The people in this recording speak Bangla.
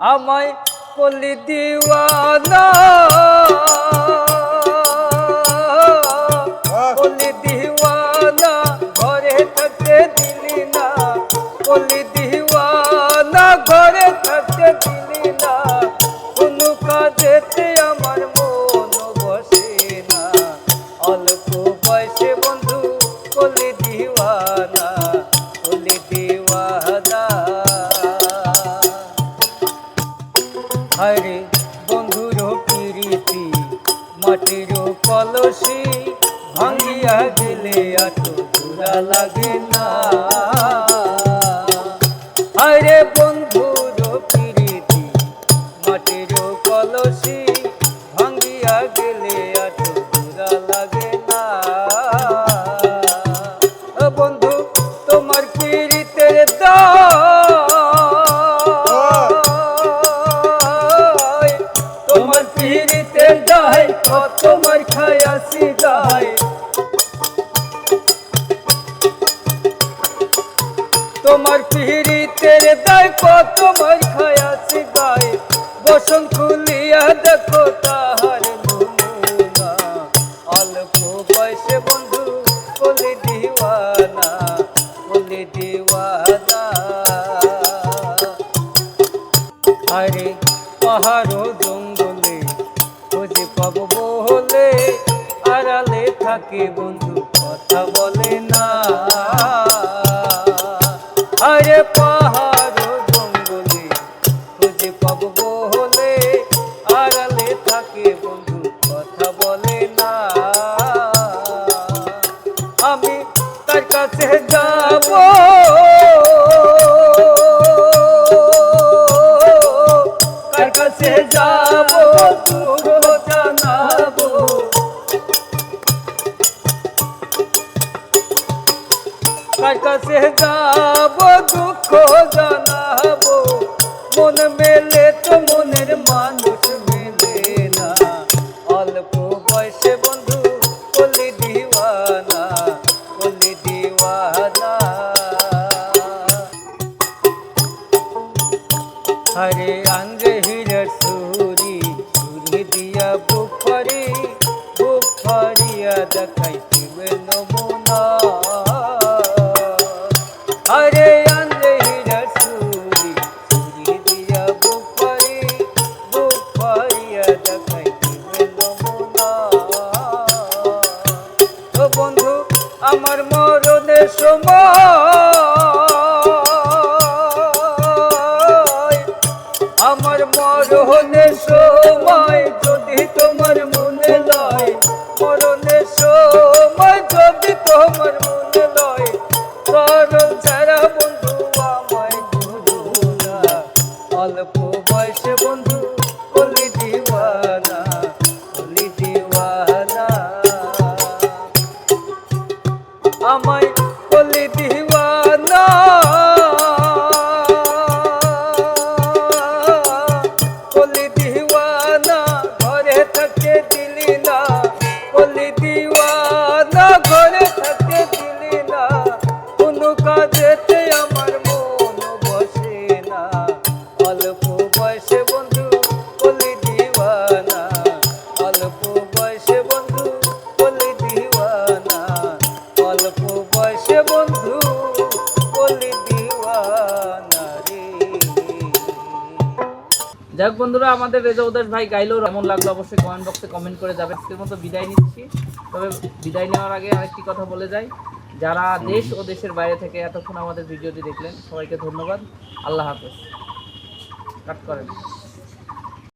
আমায় কলি দিওয়ানা। কলি দিওয়ানা। বন্ধুর প্রীতি মাটির কলসি ভাঙ্গিয়া গেলে এত জোড়া লাগে না। দায় ও তোমার খায়াসি দায় তোমার পীড়িতের দায়, কত তোমার খায়াসি গায় বসন খুলিয়া দেখো তাহার অল্প বন্ধু, বলে দিওয়ানা বলে দিওয়ানা। আরে পাহাড় আড়ালে থাকে বন্ধু, কথা বলে না। আরে পাহাড় জঙ্গলে খুঁজে পাবো বলে আড়ালে থাকে বন্ধু, কথা বলে না। আমি তার কাছে যাব। কার কাছে যাব। কার কাছে যাব, দুঃখ জানাব। মন মেলে তো মনের মানুষ মেলে না। অল্প বয়সে বন্ধু বলি দিওয়ানা বলি দিওয়ানা। হরে আঙ্গে হিরর সুরি সুরি দিয়া বুফরি, বুফরিয়া দেখাই দিবে নমুনা হরে সময় আমার মরণের সময় যদি তোমার মনে লয় মরণের সময় যদি তোমার মনে লয় করো যারা বন্ধু আমায় গুরু অল্প যাই হোক বন্ধুরা, আমাদের রেজা উদাস ভাই গাইলেও এমন লাগল অবশ্যই কমেন্ট বক্সে কমেন্ট করে যাবে আজকের মতো বিদায় নিচ্ছি। তবে বিদায় নেওয়ার আগে আরেকটি কথা বলে যাই। যারা দেশ ও দেশের বাইরে থেকে এতক্ষণ আমাদের ভিডিওটি দেখলেন, সবাইকে ধন্যবাদ। আল্লাহ হাফেজ। কাট করেন।